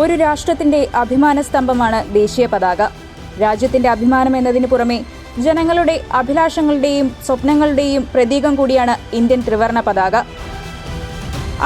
ഒരു രാഷ്ട്രത്തിന്റെ അഭിമാന സ്തംഭമാണ് ദേശീയ പതാക. രാജ്യത്തിന്റെ അഭിമാനം എന്നതിന് പുറമെ ജനങ്ങളുടെ അഭിലാഷങ്ങളുടെയും സ്വപ്നങ്ങളുടെയും പ്രതീകം കൂടിയാണ് ഇന്ത്യൻ ത്രിവർണ പതാക.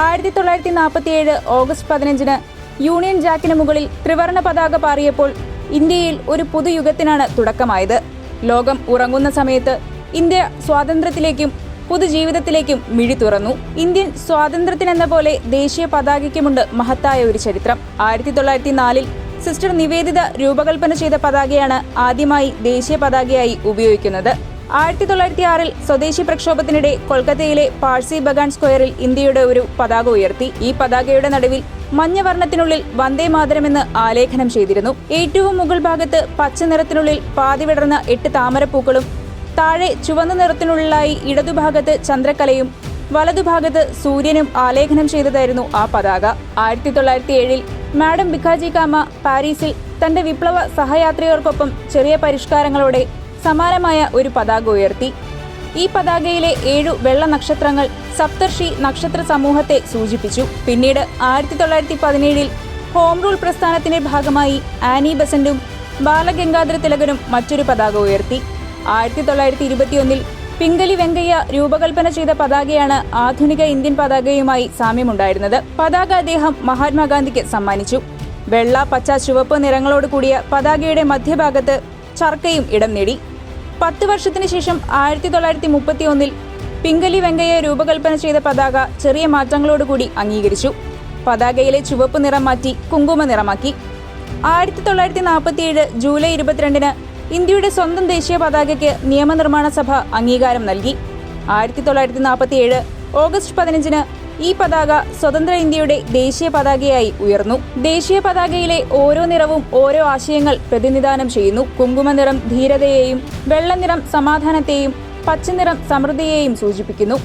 ആയിരത്തി തൊള്ളായിരത്തി നാൽപ്പത്തിയേഴ് ഓഗസ്റ്റ് പതിനഞ്ചിന് യൂണിയൻ ജാക്കിന് മുകളിൽ ത്രിവർണ പതാക പാറിയപ്പോൾ ഇന്ത്യയിൽ ഒരു പുതുയുഗത്തിനാണ് തുടക്കമായത്. ലോകം ഉറങ്ങുന്ന സമയത്ത് ഇന്ത്യ സ്വാതന്ത്ര്യത്തിലേക്കും പുതുജീവിതത്തിലേക്കും മിഴി തുറന്നു. ഇന്ത്യൻ സ്വാതന്ത്ര്യത്തിനെന്ന പോലെ ദേശീയ പതാകയ്ക്കുമുണ്ട് മഹത്തായ ഒരു ചരിത്രം. ആയിരത്തി തൊള്ളായിരത്തി നാലിൽ സിസ്റ്റർ നിവേദിത രൂപകൽപ്പന ചെയ്ത പതാകയാണ് ആദ്യമായി ദേശീയ പതാകയായി ഉപയോഗിക്കുന്നത്. ആയിരത്തി തൊള്ളായിരത്തി ആറിൽ സ്വദേശി പ്രക്ഷോഭത്തിനിടെ കൊൽക്കത്തയിലെ പാഴ്സി ബഗാൻ സ്ക്വയറിൽ ഇന്ത്യയുടെ ഒരു പതാക ഉയർത്തി. ഈ പതാകയുടെ നടുവിൽ മഞ്ഞവർണത്തിനുള്ളിൽ വന്ദേ മാതരമെന്ന് ആലേഖനം ചെയ്തിരുന്നു. ഏറ്റവും മുകൾ ഭാഗത്ത് പച്ച നിറത്തിനുള്ളിൽ പാതി വിടർന്ന എട്ട് താമരപ്പൂക്കളും താഴെ ചുവന്ന നിറത്തിനുള്ളിലായി ഇടതുഭാഗത്ത് ചന്ദ്രക്കലയും വലതുഭാഗത്ത് സൂര്യനും ആലേഖനം ചെയ്തതായിരുന്നു ആ പതാക. ആയിരത്തി തൊള്ളായിരത്തി ഏഴിൽ മാഡം ബിഖാജി കാമ പാരീസിൽ തന്റെ വിപ്ലവ സഹയാത്രികർക്കൊപ്പം ചെറിയ പരിഷ്കാരങ്ങളോടെ സമാനമായ ഒരു പതാക ഉയർത്തി. ഈ പതാകയിലെ ഏഴു വെള്ള നക്ഷത്രങ്ങൾ സപ്തർഷി നക്ഷത്ര സമൂഹത്തെ സൂചിപ്പിച്ചു. പിന്നീട് ആയിരത്തി തൊള്ളായിരത്തി പതിനേഴിൽ ഹോം റൂൾ പ്രസ്ഥാനത്തിന്റെ ഭാഗമായി ആനി ബസന്റും ബാലഗംഗാധര തിലകനും മറ്റൊരു പതാക ഉയർത്തി. ആയിരത്തി തൊള്ളായിരത്തി ഇരുപത്തിയൊന്നിൽ പിങ്കലി വെങ്കയ്യ രൂപകൽപ്പന ചെയ്ത പതാകയാണ് ആധുനിക ഇന്ത്യൻ പതാകയുമായി സാമ്യമുണ്ടായിരുന്നത്. പതാക അദ്ദേഹം മഹാത്മാഗാന്ധിക്ക് സമ്മാനിച്ചു. വെള്ള പച്ച ചുവപ്പ് നിറങ്ങളോട് കൂടിയ പതാകയുടെ മധ്യഭാഗത്ത് ചർക്കയും ഇടം നേടി. പത്ത് വർഷത്തിന് ശേഷം ആയിരത്തി തൊള്ളായിരത്തി മുപ്പത്തി ഒന്നിൽ പിങ്കലി വെങ്കയ്യ രൂപകൽപ്പന ചെയ്ത പതാക ചെറിയ മാറ്റങ്ങളോടുകൂടി അംഗീകരിച്ചു. പതാകയിലെ ചുവപ്പ് നിറം മാറ്റി കുങ്കുമ നിറമാക്കി. ആയിരത്തി തൊള്ളായിരത്തി നാൽപ്പത്തിയേഴ് ജൂലൈ ഇരുപത്തിരണ്ടിന് ഇന്ത്യയുടെ സ്വന്തം ദേശീയ പതാകയ്ക്ക് നിയമനിർമ്മാണ സഭ അംഗീകാരം നൽകി. ആയിരത്തി തൊള്ളായിരത്തി നാൽപ്പത്തി ഏഴ് ഓഗസ്റ്റ് പതിനഞ്ചിന് ഈ പതാക സ്വതന്ത്ര ഇന്ത്യയുടെ ദേശീയ പതാകയായി ഉയർന്നു. ദേശീയ പതാകയിലെ ഓരോ നിറവും ഓരോ ആശയങ്ങൾ പ്രതിനിധാനം ചെയ്യുന്നു. കുങ്കുമ നിറം ധീരതയെയും വെള്ളനിറം സമാധാനത്തെയും പച്ചനിറം സമൃദ്ധിയെയും സൂചിപ്പിക്കുന്നു.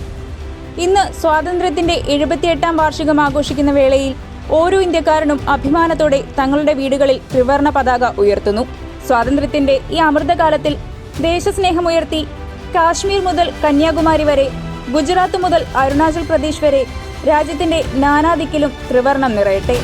ഇന്ന് സ്വാതന്ത്ര്യത്തിന്റെ എഴുപത്തിയെട്ടാം വാർഷികം ആഘോഷിക്കുന്ന വേളയിൽ ഓരോ ഇന്ത്യക്കാരനും അഭിമാനത്തോടെ തങ്ങളുടെ വീടുകളിൽ ത്രിവർണ പതാക ഉയർത്തുന്നു. സ്വാതന്ത്ര്യത്തിന്റെ ഈ അമൃതകാലത്തിൽ ദേശസ്നേഹമുയർത്തി കാശ്മീർ മുതൽ കന്യാകുമാരി വരെ ഗുജറാത്ത് മുതൽ അരുണാചൽ പ്രദേശ് വരെ രാജ്യത്തിന്റെ നാനാദിക്കിലും ത്രിവർണം നിറയട്ടെ.